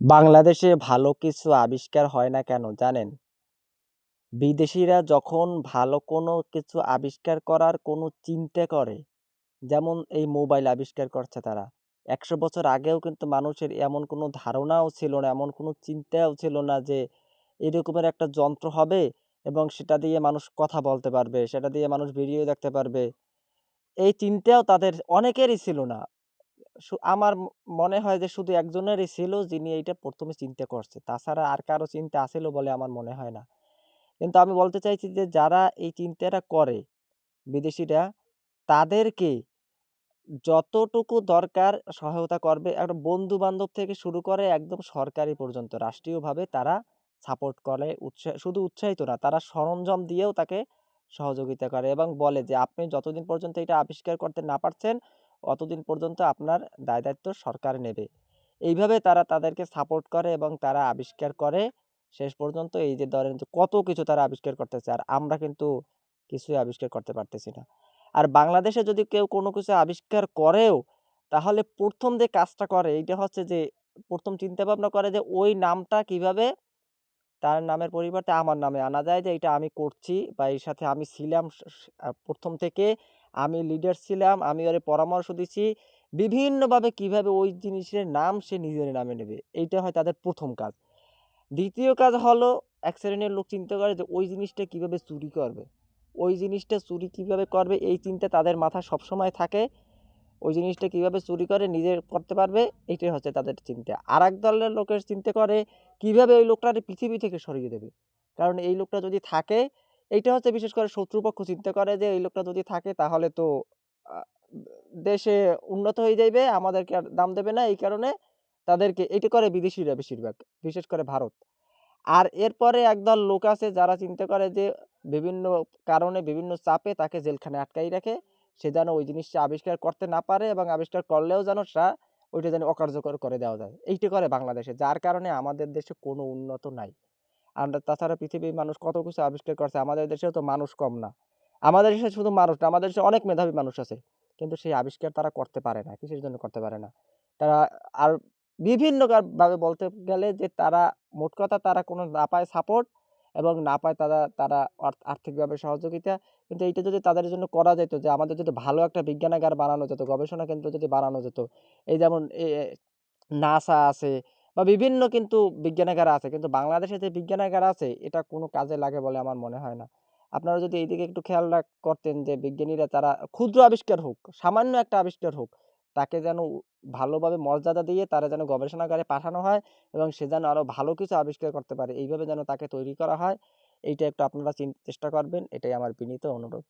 বাংলাদেশে ভালো কিছু আবিষ্কার হয় না কেন জানেন? বিদেশিরা যখন ভালো কোনো কিছু আবিষ্কার করার কোনো চিন্তা করে, যেমন এই মোবাইল আবিষ্কার করছে তারা। ১০০ বছর আগেও কিন্তু মানুষের এমন কোনো ধারণাও ছিল না, এমন কোনো চিন্তাও ছিল না যে এরকমের একটা যন্ত্র হবে এবং সেটা দিয়ে মানুষ কথা বলতে পারবে, সেটা দিয়ে মানুষ ভিডিও দেখতে পারবে। এই চিন্তাও তাদের অনেকেরই ছিল না। আমার মনে হয় যে শুধু একজনেরই ছিল যিনি এইটা প্রথমে চিন্তা করছে। তাছাড়া আর কারও চিন্তা আছিল বলে আমার মনে হয় না। কিন্তু আমি বলতে চাইছি যে যারা এই চিন্তাটা করে বিদেশিরা, তাদেরকে যতটুকু দরকার সহায়তা করবে। একটা বন্ধু-বান্ধব থেকে শুরু করে একদম সরকারি পর্যন্ত রাষ্ট্রীয়ভাবে তারা সাপোর্ট করে, উৎসাহ শুধু উৎসাহিত না, তারা সরঞ্জাম দিয়েও তাকে সহযোগিতা করে এবং বলে যে, "আপনি যতদিন পর্যন্ত এটা আবিষ্কার করতে না পারছেন, অতদিন পর্যন্ত আপনার দায়-দায়িত্ব সরকার নেবে।" এইভাবে তারা তাদেরকে সাপোর্ট করে এবং তারা আবিষ্কার করে। শেষ পর্যন্ত এই যে ধরেন কত কিছু তারা আবিষ্কার করতেছে। আর আমরা কিন্তু কিছুই আবিষ্কার করতে পারতেছি না। আর বাংলাদেশে যদি কেউ কোনো কিছু আবিষ্কার করেও, তাহলে প্রথম যে কাজটা করে এইটা হচ্ছে যে প্রথম চিন্তা-ভাবনা করে যে ওই নামটা কীভাবে তার নামের পরিবর্তে আমার নামে আনা যায় যে এটা আমি করছি বা এর সাথে আমি ছিলাম ১ম থেকে আমি লিডার ছিলাম, আমি ওরে পরামর্শ দিছি। বিভিন্নভাবে কীভাবে ওই জিনিসের নাম সে নিজের নামে নেবে। এইটা হয় তাদের প্রথম কাজ। দ্বিতীয় কাজ হলো এক শ্রেণির লোক চিন্তা করে যে ওই জিনিসটা কীভাবে চুরি করবে। ওই জিনিসটা চুরি কীভাবে করবে এই চিন্তা তাদের মাথায় সবসময় থাকে। ওই জিনিসটা কীভাবে চুরি করে নিজে করতে পারবে এইটাই হচ্ছে তাদের চিন্তা। আর এক দলের লোকের চিন্তা করে কীভাবে ওই লোকটারে পৃথিবী থেকে সরিয়ে দেবে। কারণ এই লোকটা যদি থাকে এইটা হচ্ছে বিশেষ করে শত্রুপক্ষ চিন্তা করে যে এই লোকটা যদি থাকে তাহলে তো দেশে উন্নত হয়ে যাইবে, আমাদেরকে আর দাম দেবে না। এই কারণে তাদেরকে এটা করে বিদেশিরা বেশিরভাগ, বিশেষ করে ভারত। আর এরপরে একদল লোক আছে যারা চিন্তা করে যে বিভিন্ন কারণে বিভিন্ন চাপে তাকে জেলখানে আটকাই রাখে। সে যেন ওই জিনিসটা আবিষ্কার করতে না পারে এবং আবিষ্কার করলেও যেন সা ওইটা যেন অকার্যকর করে দেওয়া যায়। এইটা করে বাংলাদেশে। যার কারণে আমাদের দেশে কোনো উন্নত নাই। আমরা তাছাড়া পৃথিবীর মানুষ কত কিছু আবিষ্কার করছে। আমাদের দেশেও তো মানুষ কম না। আমাদের দেশে শুধু মানুষ না, আমাদের দেশে অনেক মেধাবী মানুষ আছে। কিন্তু সেই আবিষ্কার তারা করতে পারে না। কিসের জন্য করতে পারে না? তারা আর বিভিন্ন ভাবে বলতে গেলে যে তারা মোট কথা তারা কোনো না পায় সাপোর্ট এবং না পায় তারা তারা আর্থিকভাবে সহযোগিতা। কিন্তু এইটা যদি তাদের জন্য করা যেত যে আমাদের যদি ভালো একটা বিজ্ঞানাগার বানানো যেত, গবেষণা কেন্দ্র যদি বানানো যেত। এই যেমন নাসা আছে বা বিভিন্ন কিন্তু বিজ্ঞানাগার আছে। কিন্তু বাংলাদেশে যে বিজ্ঞানাগার আছে এটা কোনো কাজে লাগে বলে আমার মনে হয় না। আপনারা যদি এইদিকে একটু খেয়াল করতেন যে বিজ্ঞানীরা তারা ক্ষুদ্র আবিষ্কার হোক, সামান্য একটা আবিষ্কার হোক, তাকে যেন ভালোভাবে মর্যাদা দিয়ে তারা যেন গবেষণাগারে পাঠানো হয় এবং সে যেন আরও ভালো কিছু আবিষ্কার করতে পারে। এইভাবে যেন তাকে তৈরি করা হয়। এইটা একটু আপনারা চেষ্টা করবেন। এটাই আমার বিনীত অনুরোধ।